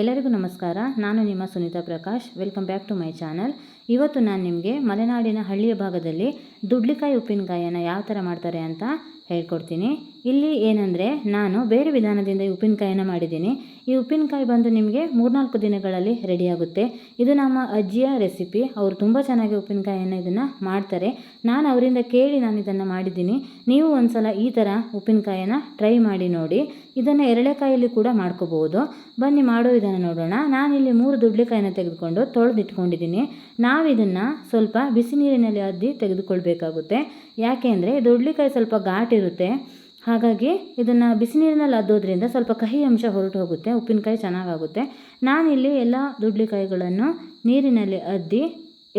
ಎಲ್ಲರಿಗೂ ನಮಸ್ಕಾರ. ನಾನು ನಿಮ್ಮ Sunitha Prakash. Welcome back to my channel ಇವತ್ತು ನಾನು ನಿಮಗೆ ಮಲೆನಾಡಿನ ಹಳ್ಳಿಯ ಭಾಗದಲ್ಲಿ ದುಡ್ಲಿಕಾಯಿ ಉಪ್ಪಿನಕಾಯಿಯನ್ನು ಯಾವ ಥರ ಮಾಡ್ತಾರೆ ಅಂತ ಹೇಳ್ಕೊಡ್ತೀನಿ. ಇಲ್ಲಿ ಏನಂದರೆ, ನಾನು ಬೇರೆ ವಿಧಾನದಿಂದ ಈ ಉಪ್ಪಿನಕಾಯಿನ ಮಾಡಿದ್ದೀನಿ. ಈ ಉಪ್ಪಿನಕಾಯಿ ಬಂದು ನಿಮಗೆ ಮೂರ್ನಾಲ್ಕು ದಿನಗಳಲ್ಲಿ ರೆಡಿಯಾಗುತ್ತೆ ಇದು ನಮ್ಮ ಅಜ್ಜಿಯ ರೆಸಿಪಿ ಅವರು ತುಂಬ ಚೆನ್ನಾಗಿ ಉಪ್ಪಿನಕಾಯಿಯನ್ನು ಇದನ್ನು ಮಾಡ್ತಾರೆ. ನಾನು ಅವರಿಂದ ಕೇಳಿ ನಾನು ಇದನ್ನು ಮಾಡಿದ್ದೀನಿ. ನೀವು ಒಂದ್ಸಲ ಈ ಥರ ಉಪ್ಪಿನಕಾಯಿಯನ್ನು ಟ್ರೈ ಮಾಡಿ ನೋಡಿ. ಇದನ್ನು ಎರಳೆಕಾಯಲ್ಲಿ ಕೂಡ ಮಾಡ್ಕೋಬಹುದು ಬನ್ನಿ ಮಾಡೋ, ಇದನ್ನು ನೋಡೋಣ. ನಾನಿಲ್ಲಿ ಮೂರು ದುಡ್ಲಿಕಾಯಿನ ತೆಗೆದುಕೊಂಡು ತೊಳೆದಿಟ್ಕೊಂಡಿದ್ದೀನಿ. ನಾವು ಇದನ್ನು ಸ್ವಲ್ಪ ಬಿಸಿ ನೀರಿನಲ್ಲಿ ಅದ್ದಿ ತೆಗೆದುಕೊಳ್ಬೇಕಾಗುತ್ತೆ. ಯಾಕೆ ಅಂದರೆ ಸ್ವಲ್ಪ ಸ್ವಲ್ಪ ಘಾಟಿರುತ್ತೆ ಹಾಗಾಗಿ ಇದನ್ನು ಬಿಸಿ ನೀರಿನಲ್ಲಿ ಅದ್ದೋದ್ರಿಂದ ಸ್ವಲ್ಪ ಕಹಿ ಅಂಶ ಹೊರಟು ಹೋಗುತ್ತೆ, ಉಪ್ಪಿನಕಾಯಿ ಚೆನ್ನಾಗಾಗುತ್ತೆ. ನಾನಿಲ್ಲಿ ಎಲ್ಲ ದುಡ್ಲಿಕಾಯಿಗಳನ್ನು ನೀರಿನಲ್ಲಿ ಅದ್ದಿ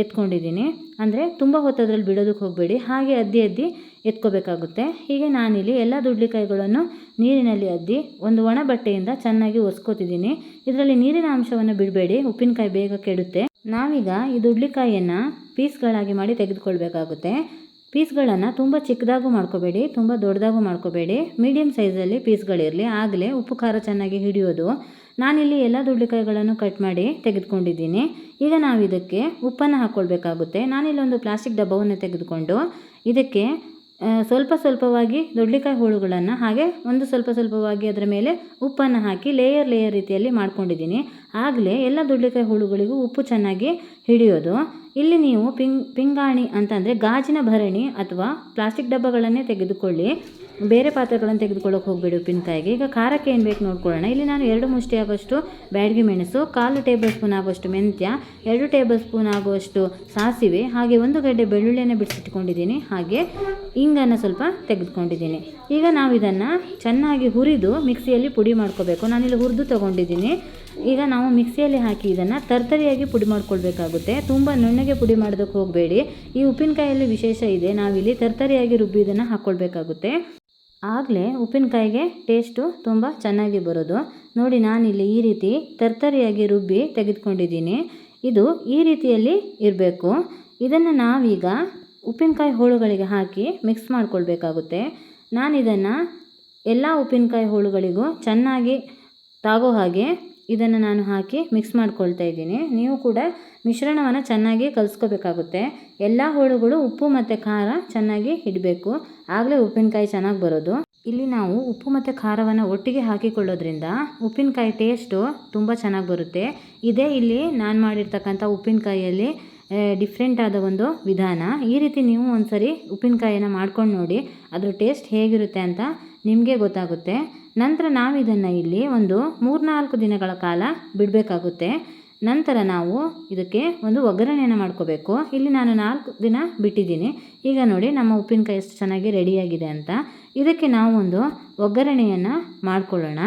ಎತ್ಕೊಂಡಿದ್ದೀನಿ. ಅಂದರೆ ತುಂಬ ಹೊತ್ತದ್ರಲ್ಲಿ ಬಿಡೋದಕ್ಕೆ ಹೋಗಬೇಡಿ, ಹಾಗೆ ಅದ್ದಿ ಅದ್ದಿ ಎತ್ಕೋಬೇಕಾಗುತ್ತೆ. ಹೀಗೆ ನಾನಿಲ್ಲಿ ಎಲ್ಲ ದುಡ್ಲಿಕಾಯಿಗಳನ್ನು ನೀರಿನಲ್ಲಿ ಅದ್ದಿ ಒಂದು ಒಣ ಬಟ್ಟೆಯಿಂದ ಚೆನ್ನಾಗಿ ಒರೆಸ್ಕೋತಿದ್ದೀನಿ. ಇದರಲ್ಲಿ ನೀರಿನ ಅಂಶವನ್ನು ಬಿಡಬೇಡಿ, ಉಪ್ಪಿನಕಾಯಿ ಬೇಗ ಕೆಡುತ್ತೆ. ನಾವೀಗ ಈ ದುಡ್ಲಿಕಾಯಿಯನ್ನು ಪೀಸ್ಗಳಾಗಿ ಮಾಡಿ ತೆಗೆದುಕೊಳ್ಬೇಕಾಗುತ್ತೆ. ಪೀಸ್ಗಳನ್ನು ತುಂಬ ಚಿಕ್ಕದಾಗೂ ಮಾಡ್ಕೋಬೇಡಿ, ತುಂಬ ದೊಡ್ಡದಾಗೂ ಮಾಡ್ಕೋಬೇಡಿ. ಮೀಡಿಯಮ್ ಸೈಜಲ್ಲಿ ಪೀಸ್ಗಳಿರಲಿ. ಆಗಲೇ ಉಪ್ಪು, ಖಾರ ಚೆನ್ನಾಗಿ ಹಿಡಿಯೋದು. ನಾನಿಲ್ಲಿ ಎಲ್ಲ ದುಡ್ಡಿಕಾಯಿಗಳನ್ನು ಕಟ್ ಮಾಡಿ ತೆಗೆದುಕೊಂಡಿದ್ದೀನಿ. ಈಗ ನಾವು ಇದಕ್ಕೆ ಉಪ್ಪನ್ನು ಹಾಕ್ಕೊಳ್ಬೇಕಾಗುತ್ತೆ ನಾನಿಲ್ಲೊಂದು ಪ್ಲಾಸ್ಟಿಕ್ ಡಬ್ಬವನ್ನು ತೆಗೆದುಕೊಂಡು ಇದಕ್ಕೆ ಸ್ವಲ್ಪ ಸ್ವಲ್ಪವಾಗಿ ದೊಡ್ಲಿಕಾಯಿ ಹೋಳುಗಳನ್ನು ಹಾಗೆ ಒಂದು ಸ್ವಲ್ಪ ಸ್ವಲ್ಪವಾಗಿ ಅದರ ಮೇಲೆ ಉಪ್ಪನ್ನು ಹಾಕಿ ಲೇಯರ್ ಲೇಯರ್ ರೀತಿಯಲ್ಲಿ ಮಾಡ್ಕೊಂಡಿದ್ದೀನಿ. ಆಗಲೇ ಎಲ್ಲ ದೊಡ್ಲಿಕಾಯಿ ಹೋಳುಗಳಿಗೂ ಉಪ್ಪು ಚೆನ್ನಾಗಿ ಹಿಡಿಯೋದು. ಇಲ್ಲಿ ನೀವು ಪಿಂಗ್, ಪಿಂಗಾಣಿ ಅಂತಂದರೆ ಗಾಜಿನ ಭರಣಿ ಅಥವಾ ಪ್ಲಾಸ್ಟಿಕ್ ಡಬ್ಬಗಳನ್ನೇ ತೆಗೆದುಕೊಳ್ಳಿ. ಬೇರೆ ಪಾತ್ರೆಗಳನ್ನು ತೆಗೆದುಕೊಳ್ಳೋಕೆ ಹೋಗಬೇಡಿ ಉಪ್ಪಿನಕಾಯಿಗೆ ಈಗ ಖಾರಕ್ಕೆ ಏನು ಬೇಕು ನೋಡ್ಕೊಳ್ಳೋಣ. ಇಲ್ಲಿ ನಾನು ಎರಡು ಮುಷ್ಟಿ ಆಗೋಷ್ಟು ಬ್ಯಾಡಗಿ ಮೆಣಸು, ಕಾಲು ಟೇಬಲ್ ಸ್ಪೂನ್ ಆಗುವಷ್ಟು ಮೆಂತ್ಯ, ಎರಡು ಟೇಬಲ್ ಸ್ಪೂನ್ ಆಗುವಷ್ಟು ಸಾಸಿವೆ, ಹಾಗೆ ಒಂದು ಗಡ್ಡೆ ಬೆಳ್ಳುಳ್ಳಿಯನ್ನು ಬಿಡಿಸಿಟ್ಕೊಂಡಿದ್ದೀನಿ. ಹಾಗೆ ಇಂಗನ್ನು ಸ್ವಲ್ಪ ತೆಗೆದುಕೊಂಡಿದ್ದೀನಿ. ಈಗ ನಾವು ಇದನ್ನು ಚೆನ್ನಾಗಿ ಹುರಿದು ಮಿಕ್ಸಿಯಲ್ಲಿ ಪುಡಿ ಮಾಡ್ಕೋಬೇಕು. ನಾನಿಲ್ಲಿ ಹುರಿದು ತೊಗೊಂಡಿದ್ದೀನಿ. ಈಗ ನಾವು ಮಿಕ್ಸಿಯಲ್ಲಿ ಹಾಕಿ ಇದನ್ನು ತರ್ತರಿಯಾಗಿ ಪುಡಿ ಮಾಡ್ಕೊಳ್ಬೇಕಾಗುತ್ತೆ. ತುಂಬ ನುಣ್ಣಗೆ ಪುಡಿ ಮಾಡೋದಕ್ಕೆ ಹೋಗಬೇಡಿ. ಈ ಉಪ್ಪಿನಕಾಯಲ್ಲಿ ವಿಶೇಷ ಇದೆ. ನಾವಿಲ್ಲಿ ತರ್ತರಿಯಾಗಿ ರುಬ್ಬಿ ಇದನ್ನು ಹಾಕ್ಕೊಳ್ಬೇಕಾಗುತ್ತೆ. ಆಗಲೇ ಉಪ್ಪಿನಕಾಯಿಗೆ ಟೇಸ್ಟು ತುಂಬ ಚೆನ್ನಾಗಿ ಬರೋದು. ನೋಡಿ ನಾನಿಲ್ಲಿ ಈ ರೀತಿ ತರ್ತರಿಯಾಗಿ ರುಬ್ಬಿ ತೆಗೆದುಕೊಂಡಿದ್ದೀನಿ. ಇದು ಈ ರೀತಿಯಲ್ಲಿ ಇರಬೇಕು. ಇದನ್ನು ನಾವೀಗ ಉಪ್ಪಿನಕಾಯಿ ಹೋಳುಗಳಿಗೆ ಹಾಕಿ ಮಿಕ್ಸ್ ಮಾಡಿಕೊಳ್ಬೇಕಾಗುತ್ತೆ. ನಾನು ಇದನ್ನು ಎಲ್ಲ ಉಪ್ಪಿನಕಾಯಿ ಹೋಳುಗಳಿಗೂ ಚೆನ್ನಾಗಿ ತಾಗೋ ಹಾಗೆ ಇದನ್ನು ನಾನು ಹಾಕಿ ಮಿಕ್ಸ್ ಮಾಡ್ಕೊಳ್ತಾ ಇದ್ದೀನಿ. ನೀವು ಕೂಡ ಮಿಶ್ರಣವನ್ನು ಚೆನ್ನಾಗಿ ಕಲಿಸ್ಕೋಬೇಕಾಗುತ್ತೆ. ಎಲ್ಲ ಹೋಳುಗಳು ಉಪ್ಪು ಮತ್ತು ಖಾರ ಚೆನ್ನಾಗಿ ಇಡಬೇಕು. ಆಗಲೇ ಉಪ್ಪಿನಕಾಯಿ ಚೆನ್ನಾಗಿ ಬರೋದು. ಇಲ್ಲಿ ನಾವು ಉಪ್ಪು ಮತ್ತು ಖಾರವನ್ನು ಒಟ್ಟಿಗೆ ಹಾಕಿಕೊಳ್ಳೋದ್ರಿಂದ ಉಪ್ಪಿನಕಾಯಿ ಟೇಸ್ಟು ತುಂಬ ಚೆನ್ನಾಗಿ ಬರುತ್ತೆ. ಇದೇ ಇಲ್ಲಿ ನಾನು ಮಾಡಿರ್ತಕ್ಕಂಥ ಉಪ್ಪಿನಕಾಯಿಯಲ್ಲಿ ಡಿಫ್ರೆಂಟ್ ಆದ ಒಂದು ವಿಧಾನ. ಈ ರೀತಿ ನೀವು ಒಂದು ಸರಿ ಉಪ್ಪಿನಕಾಯಿನ ಮಾಡ್ಕೊಂಡು ನೋಡಿ, ಅದ್ರ ಟೇಸ್ಟ್ ಹೇಗಿರುತ್ತೆ ಅಂತ ನಿಮಗೆ ಗೊತ್ತಾಗುತ್ತೆ. ನಂತರ ನಾವು ಇದನ್ನು ಇಲ್ಲಿ ಒಂದು ಮೂರ್ನಾಲ್ಕು ದಿನಗಳ ಕಾಲ ಬಿಡಬೇಕಾಗುತ್ತೆ. ನಂತರ ನಾವು ಇದಕ್ಕೆ ಒಂದು ಒಗ್ಗರಣೆಯನ್ನು ಮಾಡ್ಕೋಬೇಕು. ಇಲ್ಲಿ ನಾನು ನಾಲ್ಕು ದಿನ ಬಿಟ್ಟಿದ್ದೀನಿ. ಈಗ ನೋಡಿ ನಮ್ಮ ಉಪ್ಪಿನಕಾಯಿ ಎಷ್ಟು ಚೆನ್ನಾಗಿ ರೆಡಿಯಾಗಿದೆ ಅಂತ. ಇದಕ್ಕೆ ನಾವು ಒಂದು ಒಗ್ಗರಣೆಯನ್ನು ಮಾಡಿಕೊಳ್ಳೋಣ.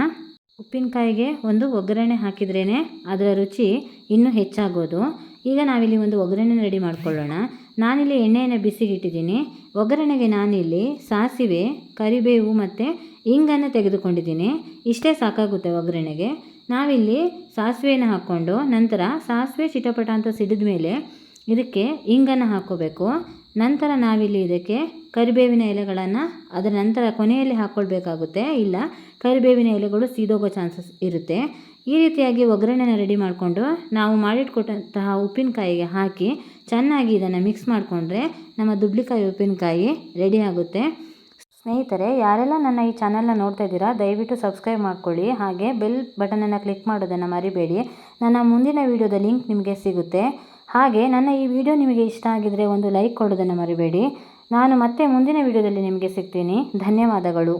ಉಪ್ಪಿನಕಾಯಿಗೆ ಒಂದು ಒಗ್ಗರಣೆ ಹಾಕಿದ್ರೇ ಅದರ ರುಚಿ ಇನ್ನೂ ಹೆಚ್ಚಾಗೋದು. ಈಗ ನಾವಿಲ್ಲಿ ಒಂದು ಒಗ್ಗರಣೆ ರೆಡಿ ಮಾಡ್ಕೊಳ್ಳೋಣ. ನಾನಿಲ್ಲಿ ಎಣ್ಣೆಯನ್ನು ಬಿಸಿಗಿಟ್ಟಿದ್ದೀನಿ. ಒಗ್ಗರಣೆಗೆ ನಾನಿಲ್ಲಿ ಸಾಸಿವೆ, ಕರಿಬೇವು ಮತ್ತು ಇಂಗನ್ನು ತೆಗೆದುಕೊಂಡಿದ್ದೀನಿ. ಇಷ್ಟೇ ಸಾಕಾಗುತ್ತೆ ಒಗ್ಗರಣೆಗೆ. ನಾವಿಲ್ಲಿ ಸಾಸಿವೆಯನ್ನು ಹಾಕ್ಕೊಂಡು ನಂತರ ಸಾಸಿವೆ ಚಿಟಪಟ ಅಂತ ಸಿಡಿದ ಮೇಲೆ ಇದಕ್ಕೆ ಇಂಗನ್ನು ಹಾಕ್ಕೋಬೇಕು. ನಂತರ ನಾವಿಲ್ಲಿ ಇದಕ್ಕೆ ಕರಿಬೇವಿನ ಎಲೆಗಳನ್ನು ಅದರ ನಂತರ ಕೊನೆಯಲ್ಲಿ ಹಾಕ್ಕೊಳ್ಬೇಕಾಗುತ್ತೆ. ಇಲ್ಲ, ಕರಿಬೇವಿನ ಎಲೆಗಳು ಸೀದೋಗೋ ಚಾನ್ಸಸ್ ಇರುತ್ತೆ. ಈ ರೀತಿಯಾಗಿ ಒಗ್ಗರಣೆನ ರೆಡಿ ಮಾಡಿಕೊಂಡು ನಾವು ಮಾಡಿಟ್ಕೊಟ್ಟಂತಹ ಉಪ್ಪಿನಕಾಯಿಗೆ ಹಾಕಿ ಚೆನ್ನಾಗಿ ಇದನ್ನು ಮಿಕ್ಸ್ ಮಾಡಿಕೊಂಡ್ರೆ ನಮ್ಮ ದುಡ್ಲಿಕಾಯಿ ಉಪ್ಪಿನಕಾಯಿ ರೆಡಿ ಆಗುತ್ತೆ. ಸ್ನೇಹಿತರೆ, ಯಾರೆಲ್ಲ ನನ್ನ ಈ ಚಾನಲ್ನ ನೋಡ್ತಾ ಇದ್ದೀರಾ, ದಯವಿಟ್ಟು ಸಬ್ಸ್ಕ್ರೈಬ್ ಮಾಡ್ಕೊಳ್ಳಿ. ಹಾಗೆ ಬೆಲ್ ಬಟನನ್ನು ಕ್ಲಿಕ್ ಮಾಡೋದನ್ನು ಮರಿಬೇಡಿ. ನನ್ನ ಮುಂದಿನ ವೀಡಿಯೋದ ಲಿಂಕ್ ನಿಮಗೆ ಸಿಗುತ್ತೆ. ಹಾಗೆ ನನ್ನ ಈ ವಿಡಿಯೋ ನಿಮಗೆ ಇಷ್ಟ ಆಗಿದರೆ ಒಂದು ಲೈಕ್ ಕೊಡೋದನ್ನು ಮರಿಬೇಡಿ. ನಾನು ಮತ್ತೆ ಮುಂದಿನ ವಿಡಿಯೋದಲ್ಲಿ ನಿಮಗೆ ಸಿಗ್ತೀನಿ. ಧನ್ಯವಾದಗಳು.